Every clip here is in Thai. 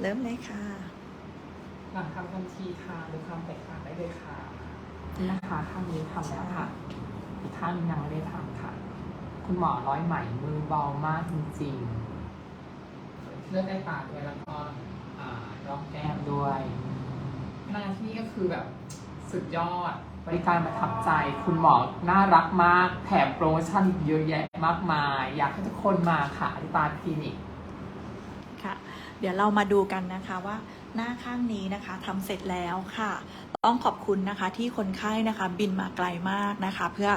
เริ่มเลยค่ะ หลังทำทันทีค่ะดูความแตกต่างได้เลยค่ะนี่นะคะข้างนี้ทำแล้วค่ะอีกข้างหนึงยังไม่ได้ทำค่ะ คุณหมอร้อยไหมมือเบามากจริงๆเลือดได้ปากด้วยแล้วก็อ่าร่องแก้มด้วยหน้าที่ก็คือแบบสุดยอดบริการประทับใจคุณหมอน่ารักมาก แถมโปรโมชั่นอีกเยอะแยะมากมาย อยากให้ทุกคนมาค่ะอธิตาคลินิก ค่ะ เดี๋ยวเรามาดูกันนะคะว่าหน้าข้างนี้นะคะทำเสร็จแล้วค่ะ ต้องขอบคุณนะคะที่คนไข้นะคะบินมาไกลมากนะคะ เพื่อ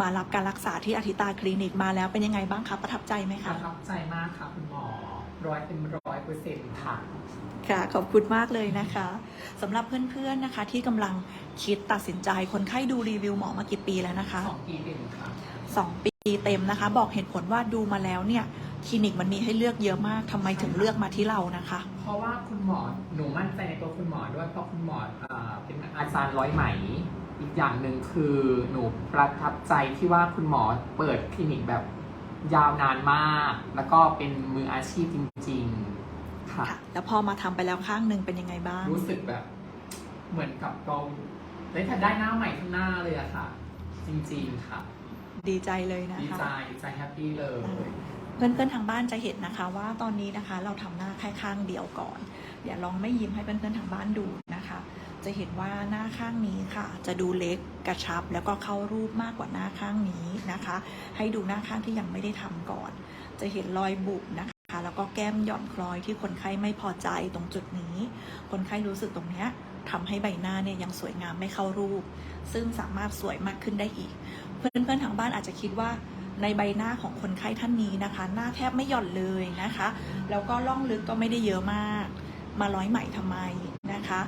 มารับการรักษาที่อธิตาคลินิกมาแล้วเป็นยังไงบ้างคะประทับใจไหมปคะระทับใจมากค่ะคุณหมอร้อยเป็นร้อยเปอร์เซ็นต์ค่ะ ค่ะ ขอบคุณมากเลยนะคะสำหรับเพื่อนๆนะคะ ที่กำลังคิดตัดสินใจคนไข้ดูรีวิวหมอมากี่ปีแล้วนะคะ สองปีเต็มค่ะสองปีเต็มนะคะ บอกเหตุผลว่าดูมาแล้วเนี่ย คลินิกมันมีให้เลือกเยอะมากทำไมถึงเลือกมาที่เรานะคะ เพราะว่าคุณหมอหนูมั่นใจในตัวคุณหมอด้วยเพราะคุณหมอเอ่อเป็นอาจารย์ร้อยไหม อีกอย่างหนึ่งคือหนูประทับใจที่ว่าคุณหมอเปิดคลินิกแบบยาวนานมาก แล้วก็เป็นมืออาชีพจริง ๆ ค่ะ ค่ะแล้วพอมาทำไปแล้วข้างหนึ่งเป็นยังไงบ้าง รู้สึกแบบ เหมือนกับเราได้ถ้าได้หน้าใหม่ข้างหน้าเลยอะค่ะ จริง ๆ ค่ะ ดีใจเลยนะดีคะใจดีใจแฮปปี้เลย เพื่อนๆทางบ้านจะเห็นนะคะ ว่าตอนนี้นะคะเราทำหน้าแค่ข้างเดียวก่อน เดี๋ยวลองไม่ยิ้มให้เพื่อนๆทางบ้านดูนะคะ จะเห็นว่าหน้าข้างนี้ค่ะ จะดูเล็กกระชับ แล้วก็เข้ารูปมากกว่าหน้าข้างนี้นะคะ ให้ดูหน้าข้างที่ยังไม่ได้ทำก่อน จะเห็นรอยบุบนะคะแล้วก็แก้มหย่อนคล้อยที่คนไข้ไม่พอใจตรงจุดนี้ คนไข้รู้สึกตรงเนี้ยทำให้ใบหน้าเนี่ยยังสวยงามไม่เข้ารูป ซึ่งสามารถสวยมากขึ้นได้อีก เพื่อนๆทางบ้านอาจจะคิดว่า ในใบหน้าของคนไข้ท่านนี้นะคะ หน้าแทบไม่หย่อนเลยนะคะ แล้วก็ล่องลึกก็ไม่ได้เยอะมาก มาร้อยไหมทำไมนะคะ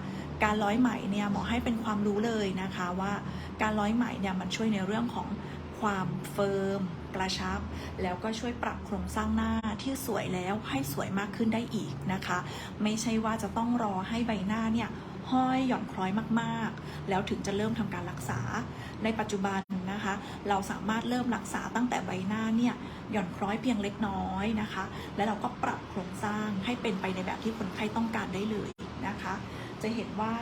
การร้อยไหมเนี่ยหมอให้เป็นความรู้เลยนะคะว่าการร้อยไหมเนี่ยมันช่วยในเรื่องของความเฟิร์มกระชับ แล้วก็ช่วยปรับโครงสร้างหน้าที่สวยแล้วให้สวยมากขึ้นได้อีกนะคะ ไม่ใช่ว่าจะต้องรอให้ใบหน้าเนี่ยห้อยหย่อนคล้อยมากๆ แล้วถึงจะเริ่มทำการรักษา ในปัจจุบัน นะคะ เราสามารถเริ่มรักษาตั้งแต่ใบหน้าเนี่ยหย่อนคล้อยเพียงเล็กน้อยนะคะ แล้วเราก็ปรับโครงสร้างให้เป็นไปในแบบที่คนไข้ต้องการได้เลยนะคะ จะเห็นว่า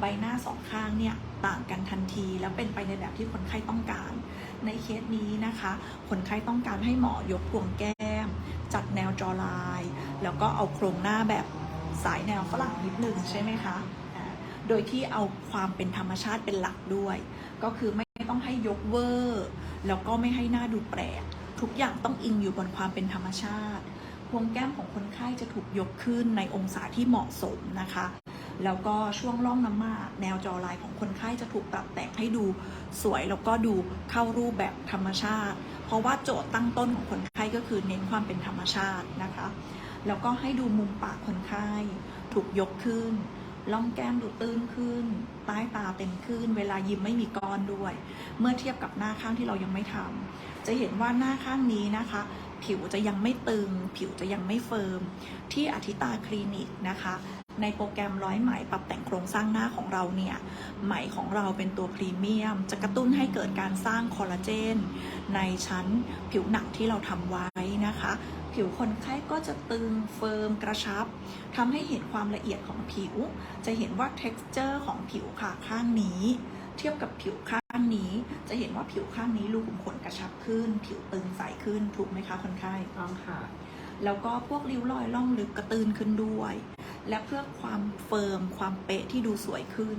ใบหน้าสองข้างเนี่ยต่างกันทันที แล้วเป็นไปในแบบที่คนไข้ต้องการ ในเคสนี้นะคะ คนไข้ต้องการให้หมอยกพวงแก้ม จัดแนวจอลาย แล้วก็เอาโครงหน้าแบบสายแนวฝรั่งนิดนึงใช่ไหมคะ โดยที่เอาความเป็นธรรมชาติเป็นหลักด้วย ก็คือไม่ ต้องให้ยกเวอร์แล้วก็ไม่ให้หน้าดูแปลก ทุกอย่างต้องอิงอยู่บนความเป็นธรรมชาติพวงแก้มของคนไข้จะถูกยกขึ้นในองศาที่เหมาะสมนะคะ แล้วก็ช่วงร่องน้ำมาก แนวจอลายของคนไข้จะถูกปรับแต่งให้ดูสวยแล้วก็ดูเข้ารูปแบบธรรมชาติ เพราะว่าโจทย์ตั้งต้นของคนไข้ก็คือเน้นความเป็นธรรมชาตินะคะ แล้วก็ให้ดูมุมปากคนไข้ถูกยกขึ้น ล่องแก้มดูตื้นขึ้น ใต้ตาเต็มขึ้น เวลายิ้มไม่มีก้อนด้วย เมื่อเทียบกับหน้าข้างที่เรายังไม่ทำจะเห็นว่าหน้าข้างนี้นะคะ ผิวจะยังไม่ตึง ผิวจะยังไม่เฟิร์ม ที่อธิตาคลินิกนะคะ ในโปรแกรมร้อยไหมปรับแต่งโครงสร้างหน้าของเราเนี่ย ไหมของเราเป็นตัวพรีเมียม จะกระตุ้นให้เกิดการสร้างคอลลาเจน ในชั้นผิวหนังที่เราทำไว้นะคะ ผิวคนไข้ก็จะตึงเฟิร์มกระชับทำให้เห็นความละเอียดของผิว จะเห็นว่า texture ของผิวค่ะข้างนี้ เทียบกับผิวข้าง นี้จะเห็นว่าผิวข้างนี้รูขุมขนกระชับขึ้น ผิวตึงใสขึ้นถูกไหมคะคนไข้ต้องค่ะ แล้วก็พวกริ้วรอยล่องลึกกระตื้นขึ้นด้วย และเพื่อความเฟิร์มความเป๊ะที่ดูสวยขึ้น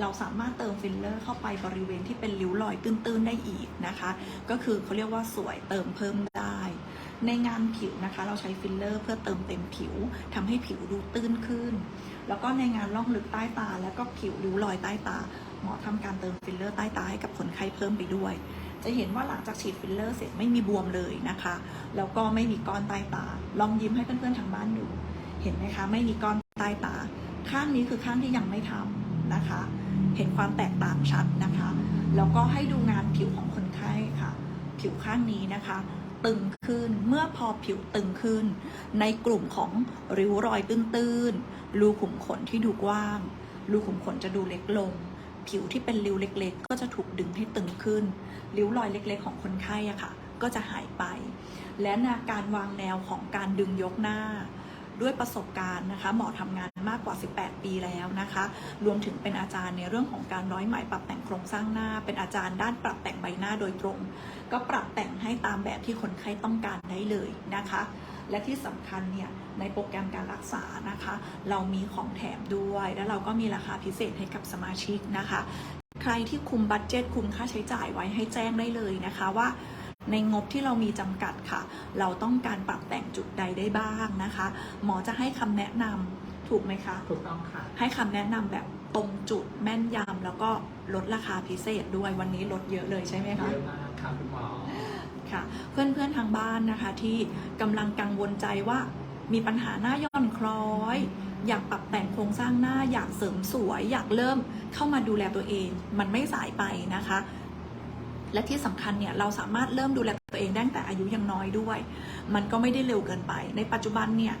เราสามารถเติมฟิลเลอร์เข้าไปบริเวณที่เป็นริ้วรอยตื้นๆได้อีกนะคะ ก็คือเขาเรียกว่าสวยเติมเพิ่มได้ ในงานผิวนะคะ เราใช้ฟิลเลอร์เพื่อเติมเต็มผิวทำให้ผิวดูตื้นขึ้น แล้วก็ในงานล่องลึกใต้ตา แล้วก็ผิวริ้วรอยใต้ตา หมอทำการเติมฟิลเลอร์ใต้ตาให้กับคนไข้เพิ่มไปด้วย จะเห็นว่าหลังจากฉีดฟิลเลอร์เสร็จไม่มีบวมเลยนะคะ แล้วก็ไม่มีก้อนใต้ตา ลองยิ้มให้เพื่อนๆทางบ้านดู เห็นไหมคะ ไม่มีก้อนใต้ตา ข้างนี้คือข้างที่ยังไม่ทำนะคะ เห็นความแตกต่างชัดนะคะ แล้วก็ให้ดูงานผิวของคนไข้ค่ะ ผิวข้างนี้นะคะตึงขึ้นเมื่อพอผิวตึงขึ้น ในกลุ่มของริ้วรอยตื้นๆรูขุมขนที่ดูกว้าง รูขุมขนจะดูเล็กลง ผิวที่เป็นริ้วเล็ก ๆ ก็จะถูกดึงให้ตึงขึ้น ริ้วรอยเล็ก ๆ ของคนไข้อะค่ะ ก็จะหายไป และนาการวางแนวของการดึงยกหน้า ด้วยประสบการณ์นะคะ หมอทำงานมากกว่า 18 ปีแล้วนะคะ รวมถึงเป็นอาจารย์ในเรื่องของการร้อยไหมปรับแต่งโครงสร้างหน้า เป็นอาจารย์ด้านปรับแต่งใบหน้าโดยตรง ก็ปรับแต่งให้ตามแบบที่คนไข้ต้องการได้เลยนะคะ และที่สำคัญเนี่ยในโปรแกรมการรักษานะคะ เรามีของแถมด้วย แล้วเราก็มีราคาพิเศษให้กับสมาชิกนะคะ ใครที่คุมบัตเจตคุมค่าใช้จ่ายไว้ให้แจ้งได้เลยนะคะว่า ในงบที่เรามีจำกัดค่ะ เราต้องการปรับแต่งจุดใดได้บ้างนะคะ หมอจะให้คำแนะนำถูกไหมคะ ถูกต้องค่ะ ให้คำแนะนำแบบตรงจุดแม่นยำแล้วก็ลดราคาพิเศษด้วยวันนี้ลดเยอะเลยใช่ไหมคะเยอะมากค่ะคุณหมอค่ะเพื่อนๆทางบ้านนะคะที่กำลังกังวลใจว่ามีปัญหาหน้าย่อนคล้อย อยากปรับแต่งโครงสร้างหน้าอยากเสริมสวย อยากเริ่มเข้ามาดูแลตัวเอง มันไม่สายไปนะคะ และที่สำคัญเนี่ยเราสามารถเริ่มดูแลตัวเองได้ตั้งแต่อายุยังน้อยด้วย มันก็ไม่ได้เร็วเกินไป ในปัจจุบันเนี่ย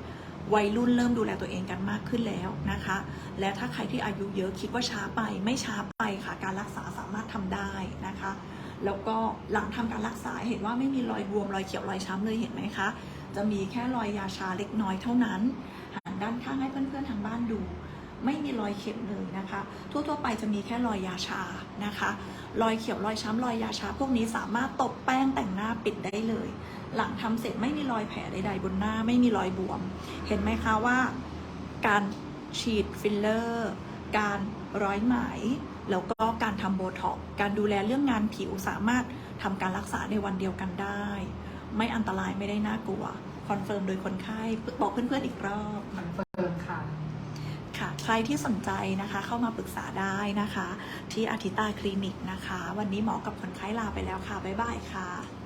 วัยรุ่นเริ่มดูแลตัวเองกันมากขึ้นแล้วนะคะ และถ้าใครที่อายุเยอะคิดว่าช้าไปไม่ช้าไปค่ะการรักษาสามารถทำได้นะคะ แล้วก็หลังทำการรักษาเห็นว่าไม่มีรอยบวมรอยเขียวรอยช้ำเลยเห็นไหมคะ จะมีแค่รอยยาชาเล็กน้อยเท่านั้นหันด้านข้างให้เพื่อนๆทางบ้านดู ไม่มีรอยเข็มเลยนะคะ ทั่วๆไปจะมีแค่รอยยาชานะคะ รอยเขียวรอยช้ำรอยยาชา พวกนี้สามารถตบแป้งแต่งหน้าปิดได้เลย หลังทำเสร็จไม่มีรอยแผลใดๆบนหน้าไม่มีรอยบวม เห็นไหมคะว่า การฉีดฟิลเลอร์ การร้อยไหม แล้วก็การทำโบท็อกการดูแลเรื่องงานผิวสามารถทำการรักษาในวันเดียวกันได้ ไม่อันตรายไม่ได้น่ากลัว คอนเฟิร์มโดยคนไข้บอกเพื่อนๆอีกรอบ คอนเฟิร์มค่ะ ค่ะ ใครที่สนใจนะคะเข้ามาปรึกษาได้นะคะ ที่อาทิตาคลินิกนะคะ วันนี้หมอกับคนไข้ลาไปแล้วค่ะ บ๊ายบายค่ะ